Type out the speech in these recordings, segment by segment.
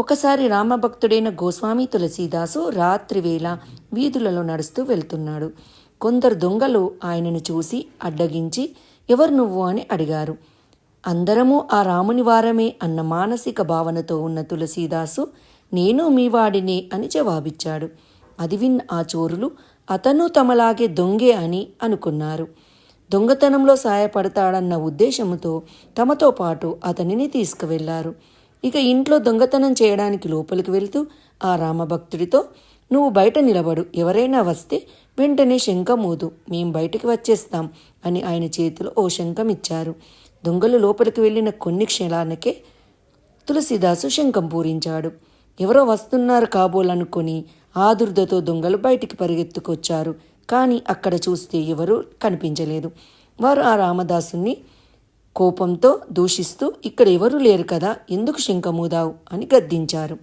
ఒకసారి రామభక్తుడైన గోస్వామి తులసీదాసు రాత్రివేళ వీధులలో నడుస్తూ వెళ్తున్నాడు. కొందరు దొంగలు ఆయనను చూసి అడ్డగించి ఎవరు నువ్వు? అని అడిగారు. అందరము ఆ రాముని వారమే అన్న మానసిక భావనతో ఉన్న తులసీదాసు నేను మీ వాడినే అని జవాబిచ్చాడు. అది విన్న ఆ చోరులు అతను తమలాగే దొంగే అని అనుకున్నారు. దొంగతనంలో సాయపడతాడన్న ఉద్దేశంతో తమతో పాటు అతనిని తీసుకువెళ్ళారు. ఇక ఇంట్లో దొంగతనం చేయడానికి లోపలికి వెళ్తూ ఆ రామభక్తుడితో నువ్వు బయట నిలబడు. ఎవరైనా వస్తే వెంటనే శంఖం మేం బయటికి వచ్చేస్తాం అని ఆయన చేతిలో ఓ శంఖం ఇచ్చారు. దొంగలు లోపలికి వెళ్ళిన కొన్ని క్షణాలకే తులసిదాసు శంఖం పూరించాడు. ఎవరో వస్తున్నారు కాబోలనుకొని ఆదుర్దతో దొంగలు బయటికి పరిగెత్తుకొచ్చారు. కానీ అక్కడ చూస్తే ఎవరూ కనిపించలేదు. వారు ఆ రామదాసుని కోపంతో దూషిస్తూ ఇక్కడ ఎవరూ లేరు కదా ఎందుకు శంఖమూదావు అని గద్దించారు.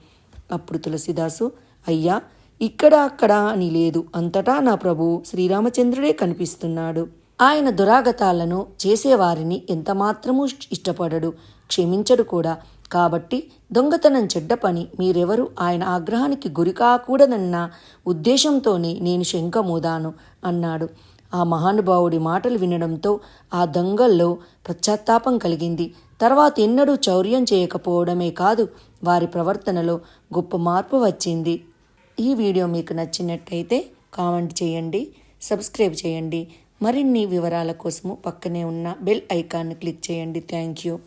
అప్పుడు తులసిదాసు అయ్యా ఇక్కడ అక్కడ అని లేదు. అంతటా నా ప్రభు శ్రీరామచంద్రుడే కనిపిస్తున్నాడు. ఆయన దురాగతాలను చేసేవారిని ఎంతమాత్రమూ ఇష్టపడడు క్షమించడు కూడా. కాబట్టి దొంగతనం చెడ్డ పని. మీరెవరు? ఆయన ఆగ్రహానికి గురికాకూడదన్న ఉద్దేశంతోనే నేను శంఖమూదాను అన్నాడు. ఆ మహానుభావుడి మాటలు వినడంతో ఆ దొంగల్లో పశ్చాత్తాపం కలిగింది. తర్వాత ఎన్నడూ చౌర్యం చేయకపోవడమే కాదు వారి ప్రవర్తనలో గొప్ప మార్పు వచ్చింది. ఈ వీడియో మీకు నచ్చినట్టయితే కామెంట్ చేయండి సబ్స్క్రైబ్ చేయండి. మరిన్ని వివరాల కోసము పక్కనే ఉన్న బెల్ ఐకాన్ని క్లిక్ చేయండి. Thank you.